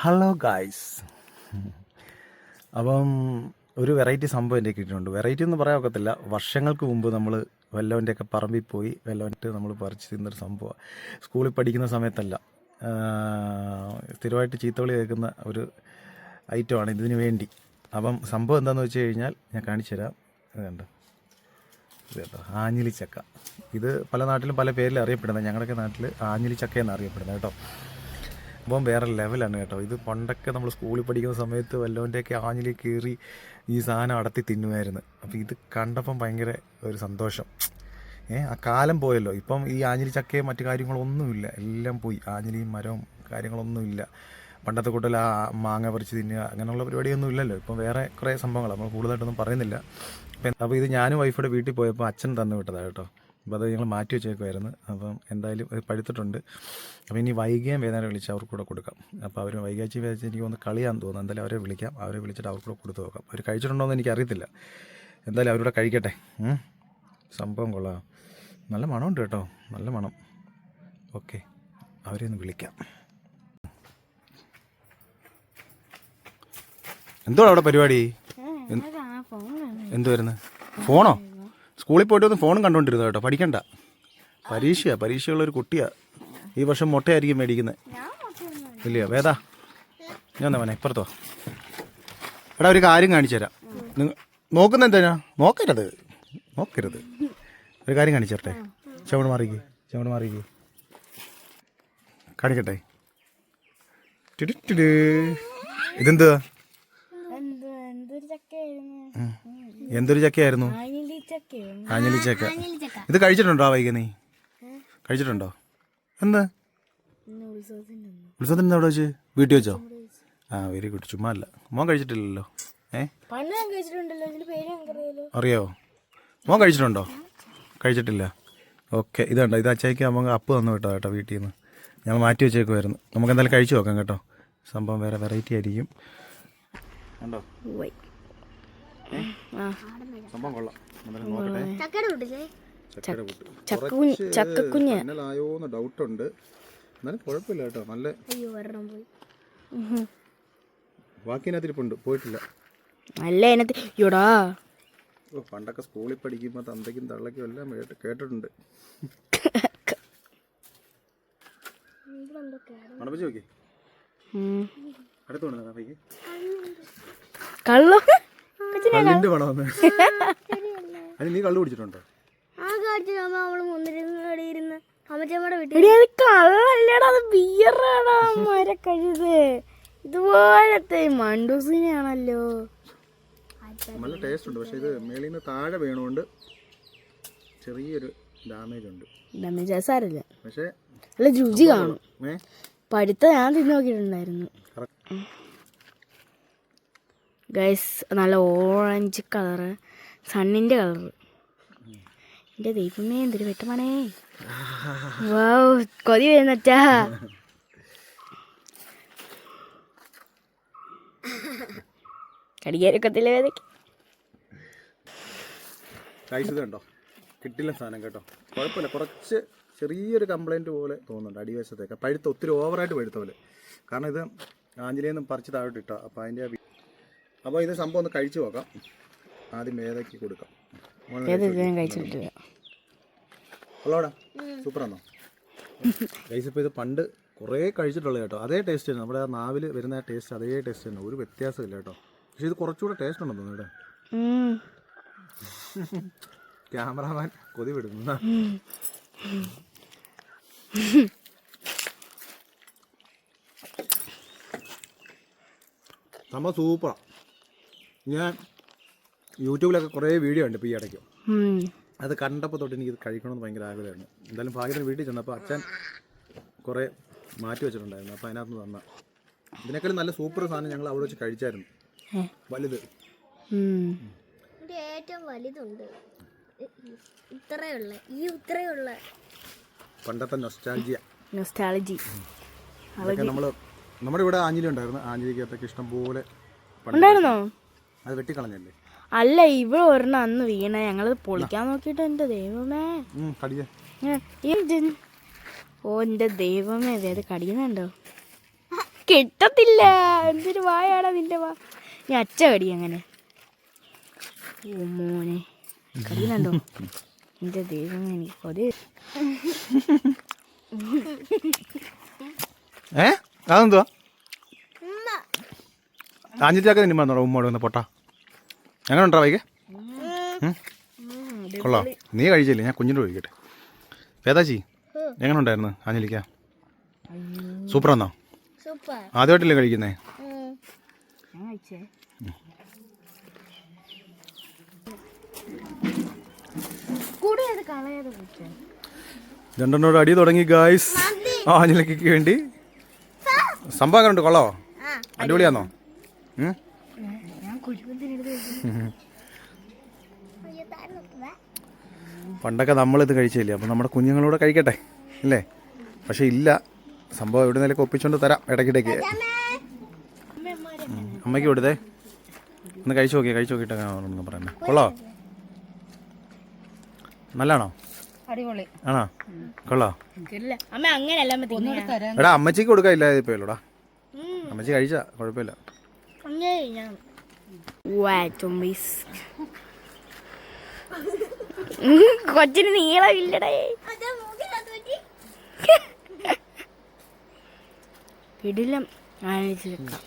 Hello guys അപ്പം ഒരു variety സംഭവം എന്റെ കിട്ടിയിട്ടുണ്ട് വെറൈറ്റി എന്ന് പറയാൻ ഒക്കത്തില്ല. വർഷങ്ങൾക്ക് മുമ്പ് നമ്മൾ വല്ലവന്റെയൊക്കെ പറമ്പിൽ പോയി വല്ലവന്റെ നമ്മൾ പറിച്ച് തിന്നൊരു സംഭവമാണ് സ്കൂളിൽ പഠിക്കുന്ന സമയത്തല്ല. സ്ഥിരമായിട്ട് ചീത്തവിളി കേൾക്കുന്ന ഒരു ഐറ്റമാണ് ഇതിന് വേണ്ടി. അപ്പം സംഭവം എന്താണെന്ന് വെച്ച് കഴിഞ്ഞാൽ ഞാൻ കാണിച്ചു തരാം. ഇത് കണ്ടോ? ഇത് കേട്ടോ ആഞ്ഞിലി ചക്ക ഇത് പല നാട്ടിലും പല പേരിൽ അറിയപ്പെടുന്നത്. ഞങ്ങളുടെയൊക്കെ നാട്ടിൽ ആഞ്ഞിലി ചക്ക എന്ന് അറിയപ്പെടുന്നത് കേട്ടോ. അപ്പം വേറെ ലെവലാണ് കേട്ടോ. ഇത് പണ്ടൊക്കെ നമ്മൾ സ്കൂളിൽ പഠിക്കുന്ന സമയത്ത് വല്ലവന്റെയൊക്കെ ആഞ്ഞിൽ കീറി ഈ സാധനം അടത്തി തിന്നുമായിരുന്നു. അപ്പോൾ ഇത് കണ്ടപ്പം ഭയങ്കര ഒരു സന്തോഷം. ഏഹ് ആ കാലം പോയല്ലോ. ഇപ്പം ഈ ആഞ്ഞിലി ചക്കയും മറ്റു കാര്യങ്ങളൊന്നുമില്ല. എല്ലാം പോയി. ആഞ്ഞിലിയും മരവും കാര്യങ്ങളൊന്നുമില്ല. പണ്ടത്തെ കൂട്ടൽ ആ മാങ്ങ പറിച്ച് തിന്നുക അങ്ങനെയുള്ള പരിപാടിയൊന്നും ഇല്ലല്ലോ ഇപ്പം വേറെ കുറേ സംഭവങ്ങൾ നമ്മൾ കൂടുതലായിട്ടൊന്നും പറയുന്നില്ല. അപ്പം അപ്പോൾ ഇത് ഞാനും വൈഫിയുടെ വീട്ടിൽ പോയപ്പോൾ അച്ഛൻ തന്നു വിട്ടതാണ് കേട്ടോ. അപ്പോൾ അത് ഞങ്ങൾ മാറ്റി വെച്ചേക്കുമായിരുന്നു അപ്പം എന്തായാലും അത് പഴുത്തിട്ടുണ്ട് അപ്പോൾ ഇനി വൈകിയും വേദന വിളിച്ച് അവർക്ക് കൂടെ കൊടുക്കാം. അപ്പോൾ അവർ വൈകാഴ്ച വിചാരിച്ച് എനിക്ക് ഒന്ന് കളിയാന്ന് തോന്നുന്നു. എന്തായാലും അവരെ വിളിക്കാം. അവരെ വിളിച്ചിട്ട് അവർക്ക് കൂടെ കൊടുത്തു നോക്കാം. അവർ കഴിച്ചിട്ടുണ്ടോ എന്ന് എനിക്കറിയത്തില്ല. എന്തായാലും അവരോട് കഴിക്കട്ടെ. സംഭവം കൊള്ളാം. നല്ല മണമുണ്ട് കേട്ടോ. നല്ല മണം. ഓക്കെ. അവരെ ഒന്ന് വിളിക്കാം. എന്തോ അവിടെ പരിപാടി? എന്തുവായിരുന്നു ഫോണോ? സ്കൂളിൽ പോയിട്ട് ഒന്ന് ഫോണും കണ്ടോണ്ടിരുന്നു കേട്ടോ. പഠിക്കണ്ട. പരീക്ഷയാ. പരീക്ഷയുള്ള ഒരു കുട്ടിയാ. ഈ വർഷം മുട്ടയായിരിക്കും മേടിക്കുന്നത് ഇല്ലയോ? വേദാ. ഞാൻ മോനെ ഇപ്പുറത്തോ എടാ ഒരു കാര്യം കാണിച്ചു തരാം. നിങ്ങൾ നോക്കുന്ന എന്താ നോക്കരുത്. നോക്കരുത്. ഒരു കാര്യം കാണിച്ചു തരട്ടെ? ചവിട് മാറിക്ക്. ചവിട് മാറിക്ക്. കാണിക്കട്ടെ? ടിടി ടിടി. ഇതെന്തുവാ? എന്ത് എന്തൊരു ചക്കയായിരുന്നു. എന്തൊരു ചക്കയായിരുന്നു ആഞ്ഞിലി ചക്കയായിരുന്നു ആഞ്ഞിലി ചക്ക ഇത് കഴിച്ചിട്ടുണ്ടോ വൈകി നീ? കഴിച്ചിട്ടുണ്ടോ? എന്താ? ഉത്സവത്തിന് അവിടെ വെച്ച്? വീട്ടിൽ വെച്ചോ? ആ വെരി ഗുഡ് ചുമ്മാ അല്ല. മോൻ കഴിച്ചിട്ടില്ലല്ലോ. ഏ? അറിയാവോ മോൻ കഴിച്ചിട്ടുണ്ടോ? കഴിച്ചിട്ടില്ല. ഓക്കെ. ഇതുണ്ടോ ഇത് അച്ചായിക്ക് അമ്മ അപ്പ് തന്നു കേട്ടോ കേട്ടോ വീട്ടിൽ നിന്ന് ഞങ്ങൾ മാറ്റി വെച്ചേക്കുമായിരുന്നു നമുക്ക് എന്തായാലും കഴിച്ചു നോക്കാം കേട്ടോ. സംഭവം വേറെ വെറൈറ്റി ആയിരിക്കും. ഉണ്ടോ സംഭവം കൊള്ളാം. ചക്കക്കുഞ്ഞ് ചക്കക്കുഞ്ഞ്. ഡൗട്ട് ഉണ്ട് എന്നാലും കുഴപ്പമില്ല കേട്ടോ. നല്ല അയ്യോ ഒരെണ്ണം പോയി. ബാക്കിനകത്തിരിപ്പുണ്ട് പോയിട്ടില്ല. നല്ല യോടാ ഓ പണ്ടൊക്കെ സ്കൂളിൽ പഠിക്കുമ്പോൾ തന്തയ്ക്കും തള്ളയ്ക്കും എല്ലാം കേട്ടിട്ടുണ്ട്. കള്ള. കള്ളിന്റെ അതിന് നീ കള്ളു കുടിച്ചിട്ടുണ്ടോ? കള്ളല്ലടാ അത് ബിയറാടാ മരക്കഴുത് ഇതുപോലത്തെ മണ്ടൂസിനെയാണല്ലോ. നല്ല ടേസ്റ്റ് ഉണ്ട് പക്ഷേ ഇത് മേളിൽ നിന്ന് താഴെ വീണുകൊണ്ട് ചെറിയൊരു ഡാമേജ് ഉണ്ട്. ഡാമേജ് സാരല്ല പക്ഷേ നല്ല രുചി കാണും. പഠിത്തം പഴുത്ത ഞാൻ തിന്നു നോക്കിയിട്ടുണ്ടായിരുന്നു. ഗൈസ് നല്ല ഓറഞ്ച് കളറ് സണ്ണിന്റെ കളറ് എന്റെ ദൈവമേ എന്തൊരു വെട്ടമാണേ. വാവ് കൊതി വരുന്നച്ചാ കിട്ടില്ല സാധനം കേട്ടോ. കുഴപ്പമില്ല. കുറച്ച് ചെറിയൊരു കംപ്ലൈന്റ് പോലെ തോന്നുന്നുണ്ട് അടിവശത്തേക്ക്. പഴുത്ത ഒത്തിരി ഓവറായിട്ട് പഴുത്ത പോലെ. കാരണം ഇത് ആഞ്ജലിയിൽ പറിച്ച് താഴോട്ട് ഇട്ടോ അപ്പോൾ അതിന്റെ അപ്പോൾ ഇത് സംഭവം ഒന്ന് കഴിച്ചു നോക്കാം. ആദ്യം ഏതൊക്കെ കൊടുക്കാം. ഹലോടാ സൂപ്പർ ആണോ കഴിച്ചിട്ടില്ല. സൂപ്പറാണോ ഗൈസ് ഇപ്പോൾ ഇത് പണ്ട് കുറേ കഴിച്ചിട്ടുള്ളത് കേട്ടോ. അതേ ടേസ്റ്റ് തന്നെ. നമ്മുടെ ആ നാവിൽ വരുന്ന ആ ടേസ്റ്റ് അതേ ടേസ്റ്റ് തന്നെ. ഒരു വ്യത്യാസമില്ല കേട്ടോ. പക്ഷെ ഇത് കുറച്ചുകൂടെ ടേസ്റ്റ് ഉണ്ടെന്ന് തോന്നുന്നു ഇവിടെ ഉം. ക്യാമറാമാൻ കൊതി വിടുന്ന. നമ്മ സൂപ്പറാണ് ഞാൻ യൂട്യൂബിലൊക്കെ കുറേ വീഡിയോ ഉണ്ട് ഇപ്പോൾ ഈ ഇടയ്ക്ക്. അത് കണ്ടപ്പോൾ തൊട്ട് എനിക്ക് ഇത് കഴിക്കണമെന്ന് ഭയങ്കര ആഗ്രഹമായിരുന്നു. എന്തായാലും ഭാഗ്യത്തിന് വീട്ടിൽ ചെന്നപ്പോൾ അച്ഛൻ കുറേ മാറ്റി വെച്ചിട്ടുണ്ടായിരുന്നു. അപ്പോൾ അതിനകത്ത് തന്ന. ഇതിനേക്കാളും നല്ല സൂപ്പർ സാധനം ഞങ്ങൾ അവിടെ വെച്ച് കഴിച്ചായിരുന്നു. വലുത്. ഏറ്റവും വലുതുണ്ട്. ഇത്രയുള്ള ഈ ഇത്രയുള്ള. പണ്ടത്തെ നൊസ്റ്റാൾജിയ നൊസ്റ്റാളജി അതൊക്കെ നമ്മൾ നമ്മുടെ ഇവിടെ ആഞ്ഞിലി ഉണ്ടായിരുന്നു. ആഞ്ഞിലിക്കകത്തൊക്കെ ഇഷ്ടം പോലെ ഉണ്ടായിരുന്നോ? അത് വെട്ടിക്കളഞ്ഞല്ലേ? അല്ല ഇവിടെ ഒരെണ്ണം അന്ന് വീണ. ഞങ്ങളത് പൊളിക്കാൻ നോക്കിട്ട് എന്റെ ദൈവമേ. ഓ എന്റെ ദൈവമേ അതായത് കടിയുന്നുണ്ടോ? കിട്ടത്തില്ല. എന്തൊരു വായാടാ നിന്റെ വാ. ഞാൻ അച്ഛ കടി അങ്ങനെ ഓ മോനെ. കടിയുന്നുണ്ടോ? എന്റെ ദൈവമേ എനിക്ക് കൊതി. ഏ? അതെന്തുവാ? ഉമ്മ നിന്നെ വന്നോടാ ഉമ്മോട് വന്ന് പൊട്ടാ. എങ്ങനെ ഉണ്ടാ വൈകെ കൊള്ളാം. നീ കഴിച്ചില്ലേ? ഞാൻ കുഞ്ഞിന്റെ കഴിക്കട്ടെ വേദാജി എങ്ങനെ ഉണ്ടായിരുന്നു ആഞ്ഞിലിക്ക സൂപ്പർ. എന്നാ ആദ്യമായിട്ടല്ലേ കഴിക്കുന്നേ? രണ്ടെണ്ണോട് അടി തുടങ്ങി ഗായ്സ് ആഞ്ഞിലക്കു വേണ്ടി. സംഭവം കണ്ടു കൊള്ളോ അടിപൊളിയാന്നോ? പണ്ടൊക്കെ നമ്മളിത് കഴിച്ചില്ലേ? അപ്പം നമ്മുടെ കുഞ്ഞുങ്ങളൂടെ കഴിക്കട്ടെ? അല്ലേ പക്ഷേ ഇല്ല. സംഭവം എവിടെ നിന്നൊക്കെ ഒപ്പിച്ചുകൊണ്ട് തരാം ഇടയ്ക്കിടയ്ക്ക്. അമ്മയ്ക്ക് കൊടുത്തേ. ഒന്ന് കഴിച്ചു നോക്കിയേ കഴിച്ചു നോക്കിയിട്ടൊക്കെ പറയുന്നത് കൊള്ളോ? നല്ലാണോ? ആണോ? കൊള്ളോ? എടാ അമ്മച്ചിക്ക് കൊടുക്കാൻ ഇല്ലാതിപ്പോയല്ലോടാ അമ്മച്ചി കഴിച്ചാ കുഴപ്പമില്ല. കൊച്ചിന് നീളമില്ലടേ. ഇടില്ല ആലോചിച്ച് വെക്കാം.